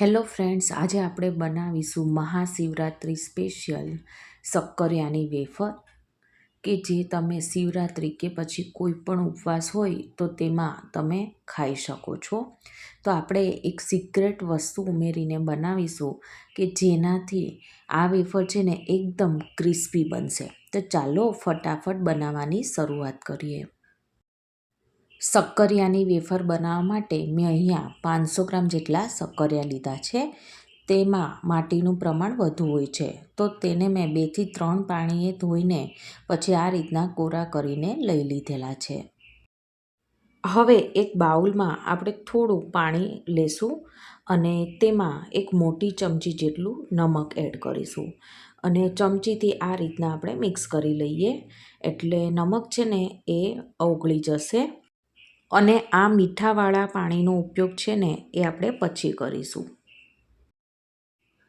Hello friends, આજે આપણે બનાવીશું મહાશિવરાત્રિ સ્પેશિયલ શક્કરિયાની વેફર કે જે તમે શિવરાત્રિ કે પછી કોઈ પણ ઉપવાસ હોય તો તેમાં તમે ખાઈ શકો છો. તો આપણે એક સિક્રેટ વસ્તુ ઉમેરીને બનાવીશું કે જેનાથી આ વેફર છે ને એકદમ ક્રિસ્પી બનશે. તો ચાલો ફટાફટ બનાવવાની શરૂઆત કરીએ. શક્કરિયાની વેફર બનાવવા માટે મેં અહીંયા પાંચસો ગ્રામ જેટલા શક્કરિયા લીધા છે. તેમાં માટીનું પ્રમાણ વધુ હોય છે. તો તેને મેં બેથી ત્રણ પાણીએ ધોઈને પછી આ રીતના કોરા કરીને લઈ લીધેલા છે. હવે એક બાઉલમાં આપણે થોડું પાણી લેશું અને તેમાં એક મોટી ચમચી જેટલું નમક એડ કરીશું. અને ચમચીથી આ રીતના આપણે મિક્સ કરી લઈએ. એટલે નમક છે ને એ ઓગળી જશે. અને આ મીઠાવાળા પાણીનો ઉપયોગ છે ને એ આપણે પછી કરીશું.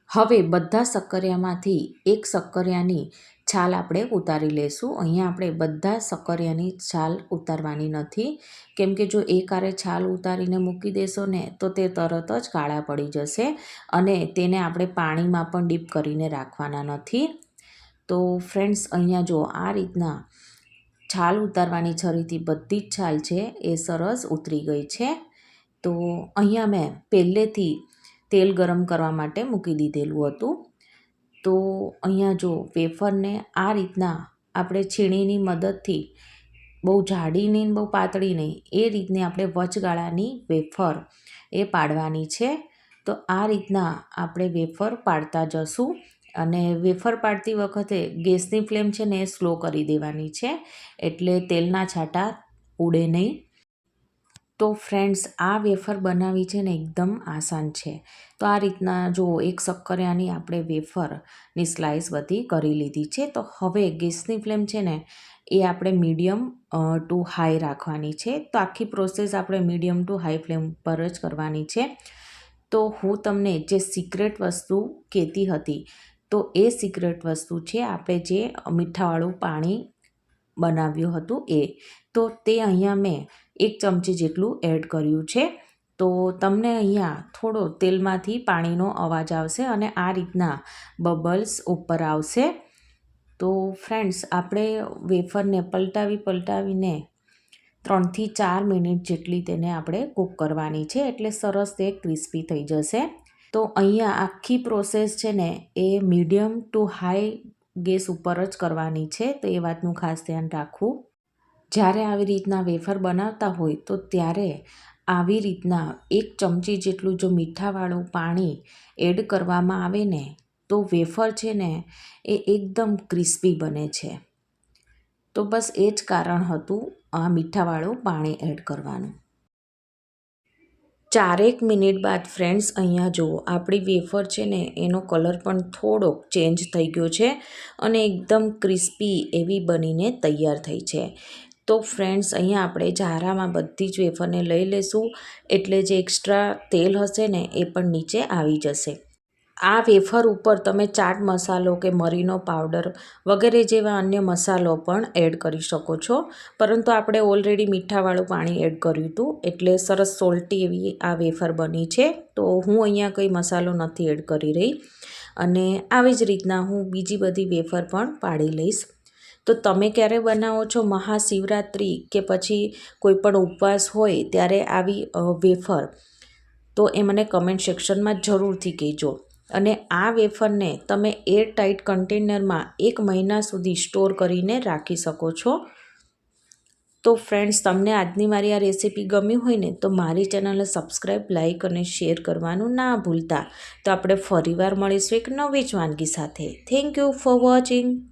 હવે બધા સક્કરિયામાંથી એક સક્કરિયાની છાલ આપણે ઉતારી લેશું. અહીંયા આપણે બધા સક્કરિયાની છાલ ઉતારવાની નથી. કેમ કે જો એકારે છાલ ઉતારીને મૂકી દેશો ને, તો તે તરત જ કાળા પડી જશે અને તેને આપણે પાણીમાં પણ ડીપ કરીને રાખવાના નથી. તો ફ્રેન્ડ્સ, અહીંયા જો આ રીતના છાલ ઉતારવાની છરીથી બધી જ છાલ છે એ સરસ ઉતરી ગઈ છે. તો અહીંયા મેં પહેલેથી તેલ ગરમ કરવા માટે મૂકી દીધેલું હતું. તો અહીંયા જો વેફરને આ રીતના આપણે છીણીની મદદથી બહુ જાડી નહીં, બહુ પાતળી નહીં, એ રીતની આપણે વચગાળાની વેફર એ પાડવાની છે. તો આ રીતના આપણે વેફર પાડતા જશું. અને વેફર પાડતી વખતે ગેસની ફ્લેમ છે ને એ સ્લો કરી દેવાની છે, એટલે તેલના છાંટા ઉડે નહીં. તો ફ્રેન્ડ્સ, આ વેફર બનાવી છે ને એકદમ આસાન છે. તો આ રીતના જો એક શક્કરિયાની આપણે વેફરની સ્લાઇસ બધી કરી લીધી છે, તો હવે ગેસની ફ્લેમ છે ને એ આપણે મીડિયમ ટુ હાઈ રાખવાની છે. તો આખી પ્રોસેસ આપણે મીડિયમ ટુ હાઈ ફ્લેમ પર જ કરવાની છે. તો હું તમને જે સિક્રેટ વસ્તુ કહેતી હતી તો એ સિક્રેટ વસ્તુ છે આપણે જે મીઠાવાળું પાણી બનાવ્યું હતું એ. તો તે અહીંયા મેં એક ચમચી જેટલું એડ કર્યું છે. તો તમને અહીંયા થોડો તેલમાંથી પાણીનો અવાજ આવશે અને આ રીતના બબલ્સ ઉપર આવશે. તો ફ્રેન્ડ્સ, આપણે વેફરને પલટાવી પલટાવીને ત્રણથી ચાર મિનિટ જેટલી તેને આપણે કૂક કરવાની છે એટલે સરસ તે ક્રિસ્પી થઈ જશે. તો અહીંયા આખી પ્રોસેસ છે ને એ મીડિયમ ટુ હાઈ ગેસ ઉપર જ કરવાની છે, તો એ વાતનું ખાસ ધ્યાન રાખવું. જ્યારે આવી રીતના વેફર બનાવતા હોય, તો ત્યારે આવી રીતના એક ચમચી જેટલું જો મીઠાવાળું પાણી એડ કરવામાં આવે ને, તો વેફર છે ને એ એકદમ ક્રિસ્પી બને છે. તો બસ એ જ કારણ હતું આ મીઠાવાળું પાણી એડ કરવાનું. ચારેક મિનિટ બાદ, ફ્રેન્ડ્સ, અહીંયા જુઓ, આપણી વેફર છે ને, એનો કલર પણ થોડોક ચેન્જ થઈ ગયો છે અને એકદમ ક્રિસ્પી એવી બનીને તૈયાર થઈ છે. તો ફ્રેન્ડ્સ, અહીંયા આપણે જારામાં બધી જ વેફરને લઈ લેશું, એટલે જે એક્સ્ટ્રા તેલ હશે ને, એ પણ નીચે આવી જશે. આ વેફર ઉપર તમે ચાટ મસાલો કે મરીનો પાવડર વગેરે જેવા અન્ય મસાલો પણ એડ કરી શકો છો. પરંતુ આપણે ઓલરેડી મીઠાવાળું પાણી એડ કર્યું હતું, એટલે સરસ સોલ્ટી એવી આ વેફર બની છે. તો હું અહીંયા કંઈ મસાલો નથી એડ કરી રહી. અને આવી જ રીતના હું બીજી બધી વેફર પણ પાડી લઈશ. તો તમે ક્યારે બનાવો છો મહાશિવરાત્રિ કે પછી કોઈ પણ ઉપવાસ હોય ત્યારે આવી વેફર? તો એ મને કમેન્ટ સેક્શનમાં જરૂરથી કહેજો. અને આ વેફરને તમે એર ટાઈટ કન્ટેનરમાં એક મહિના સુધી સ્ટોર કરીને રાખી શકો છો. તો ફ્રેન્ડ્સ, તમને આજની મારી આ રેસીપી ગમી હોય ને, તો મારી ચેનલને સબસ્ક્રાઈબ લાઇક અને શેર કરવાનું ના ભૂલતા. તો આપણે ફરીવાર મળીશું એક નવી જ વાનગી સાથે. Thank you for watching.